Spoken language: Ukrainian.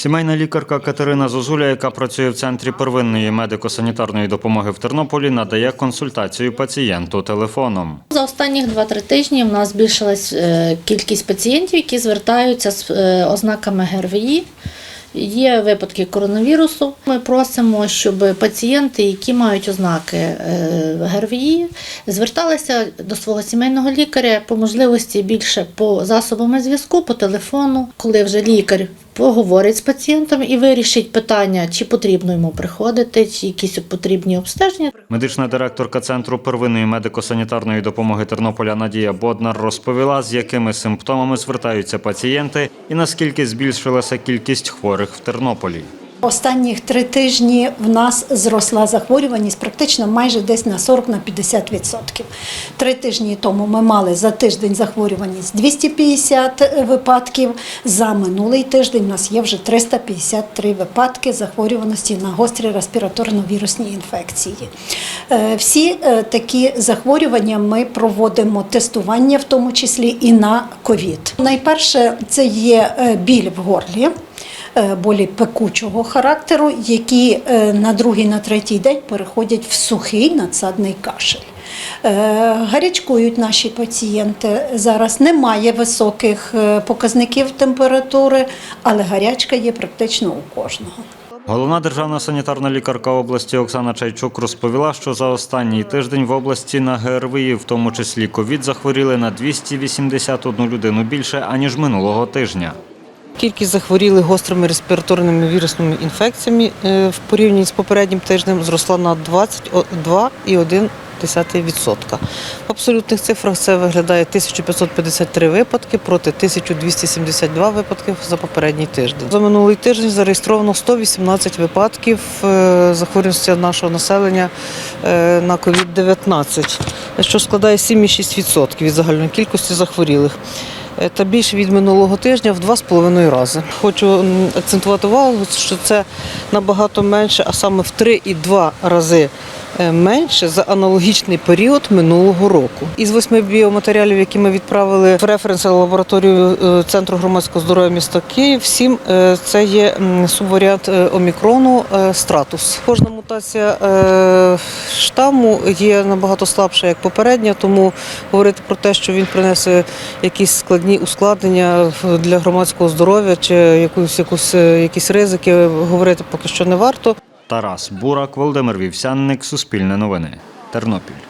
Сімейна лікарка Катерина Зозуля, яка працює в центрі первинної медико-санітарної допомоги в Тернополі, надає консультацію пацієнту телефоном. За останніх 2-3 тижні в нас збільшилась е, кількість пацієнтів, які звертаються з е, ознаками ГРВІ. Є випадки коронавірусу. Ми просимо, щоб пацієнти, які мають ознаки е, ГРВІ, зверталися до свого сімейного лікаря по можливості більше по засобам зв'язку, по телефону, коли вже лікар поговорить з пацієнтом і вирішить питання, чи потрібно йому приходити, чи якісь потрібні обстеження. Медична директорка центру первинної медико-санітарної допомоги Тернополя Надія Боднар розповіла, з якими симптомами звертаються пацієнти і наскільки збільшилася кількість хворих в Тернополі. Останніх три тижні в нас зросла захворюваність практично майже десь на 40 на 50 відсотків. Три тижні тому ми мали за тиждень захворюваність 250 випадків. За минулий тиждень у нас є вже 353 випадки захворюваності на гострі респіраторно-вірусні інфекції. Е, Всі е, такі захворювання ми проводимо тестування, в тому числі і на ковід. Найперше це є е, біль в горлі болі пекучого характеру, які е, на другий, на третій день переходять в сухий надсадний кашель. Е, Гарячкують наші пацієнти. Зараз немає високих е, показників температури, але гарячка є практично у кожного. Головна державна санітарна лікарка області Оксана Чайчук розповіла, що за останній тиждень в області на ГРВІ, в тому числі ковід, захворіли на 281 людину більше аніж минулого тижня. Кількість захворілих гострими респіраторними вірусними інфекціями е, в порівнянні з попереднім тижнем зросла на 22,1%. В абсолютних цифрах це виглядає 1553 випадки проти 1272 випадків за попередній тиждень. За минулий тиждень зареєстровано 118 випадків е, захворюваності нашого населення е, на COVID-19, що складає 7,6% від загальної кількості захворілих. Е, Та більше від минулого тижня в два з половиною рази. Хочу акцентувати увагу, що це набагато менше, а саме в 3,2 рази менше за аналогічний період минулого року. Із восьми біоматеріалів, які ми відправили в референс лабораторію е, Центру громадського здоров'я міста Київ, сім е, це є субваріант е, омікрону е, стратус. Кожна мутація е, штаму є набагато слабша, як попередня, тому говорити про те, що він принесе якісь складні ускладнення для громадського здоров'я чи якусь, якусь, е, якісь ризики, говорити поки що не варто. Тарас Бурак, Володимир Вівсянник, Суспільне новини, Тернопіль.